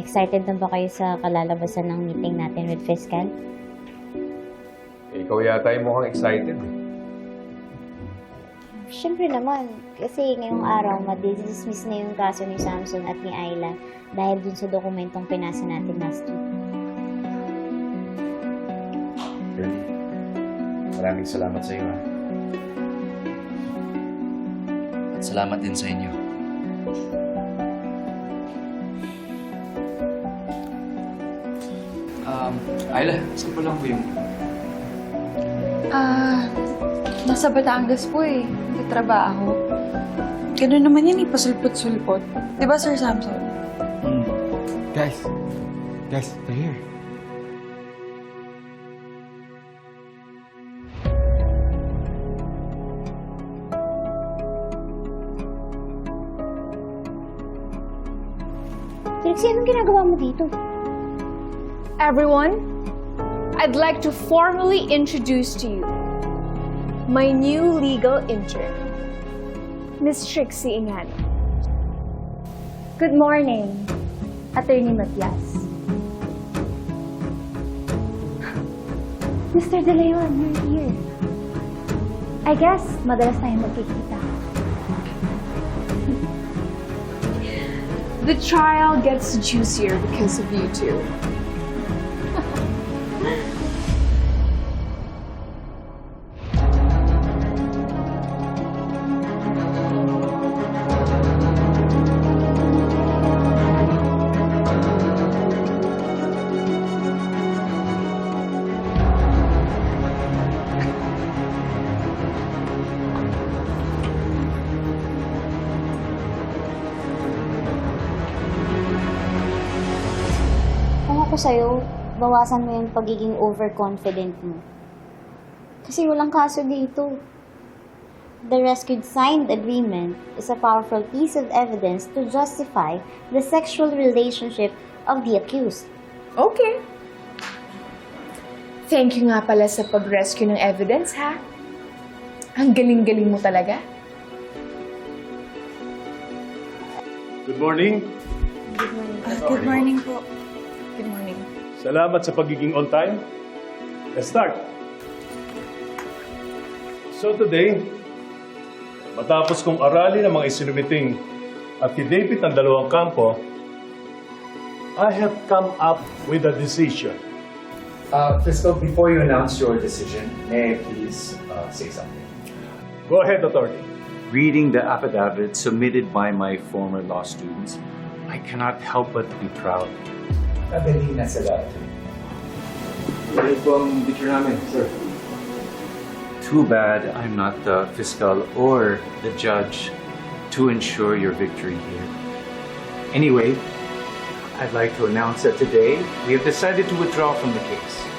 excited na ba kayo sa kalalabasan ng meeting natin with Fiscal? Ikaw yata yung mukhang excited. Siyempre naman, kasi ngayong araw, madidismiss na yung kaso ni Samson at ni Ayla dahil dun sa dokumentong pinasa natin last week. Maraming salamat sa iyo. ha. At salamat din sa inyo. Um, Ayla, saan pa lang po yung... Ah, nasa Batangas po eh. Nagtatrabaho. Ganun naman yan eh, pasulpot-sulpot. Di ba, Sir Samson? Hmm. Guys, guys, they're here. Trixie, anong ginagawa mo dito? Everyone, I'd like to formally introduce to you my new legal intern, Miss Trixie Ingano. Good morning, Attorney Matias. Mr. De Leon, you're here. I guess madalas tayong magkikita. The trial gets juicier because of you two. Sa'yo, bawasan mo yung pagiging overconfident mo. Kasi walang kaso dito. The rescued signed agreement is a powerful piece of evidence to justify the sexual relationship of the accused. Okay. Thank you nga pala sa pag-rescue ng evidence, ha? Ang galing-galing mo talaga. Good morning. Ah, good morning po. Good morning. Salamat sa pagiging on time. Let's start. So today, matapos kong aralin ang mga isinumiting affidavit ng dalawang kampo, I have come up with a decision. Uh, Fiscal, before you announce your decision, may I please uh, say something? Go ahead, attorney. Reading the affidavit submitted by my former law students, I cannot help but be proud. Madali na sila. Ano po ang picture namin, sir? Too bad I'm not the fiscal or the judge to ensure your victory here. Anyway, I'd like to announce that today we have decided to withdraw from the case.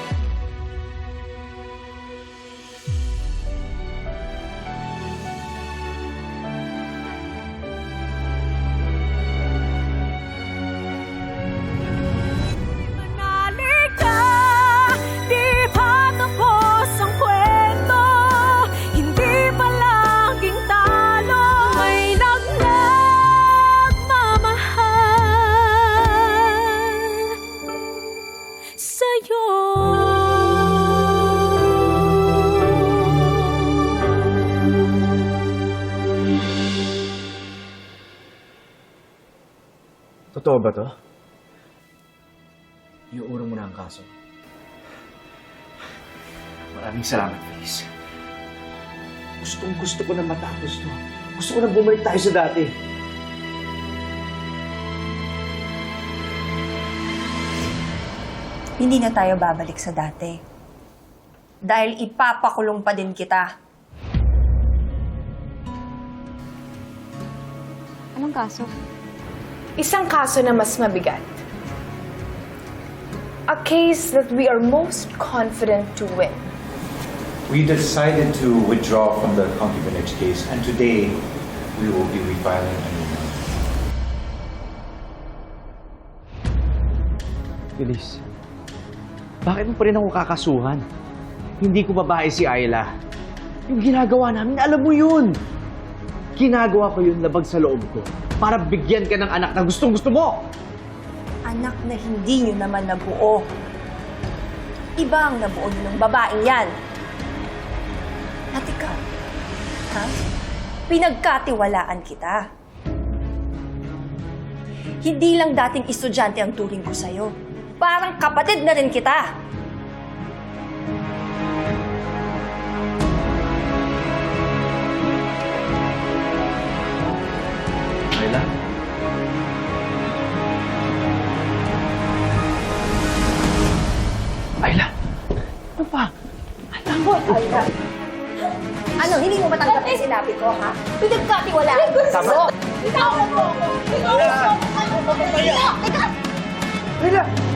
Totoo ba to? Iuurong mo na ang kaso. Maraming salamat, Feliz. Gustong gusto ko na matapos to. Gusto ko na bumalik tayo sa dati. hindi na tayo babalik sa dati. Dahil ipapakulong pa din kita. Anong kaso? Isang kaso na mas mabigat. A case that we are most confident to win. We decided to withdraw from the concubinage case, and today we will be refiling a new one. Feliz, bakit mo pa rin ako kakasuhan? Hindi ko babae si Ayla. Yung ginagawa namin, alam mo yun. Ginagawa ko yun labag sa loob ko para bigyan ka ng anak na gustong gusto mo. anak na hindi nyo naman nabuo. Iba ang nabuo nyo ng babaeng yan. At ikaw, ha? Pinagkatiwalaan kita. Hindi lang dating estudyante ang turing ko sa'yo. Parang kapatid na rin kita. Pa? Ano, hindi mo matanggap ang sinabi ko, ha? Pinagkatiwalaan ko sa'yo. Ayla!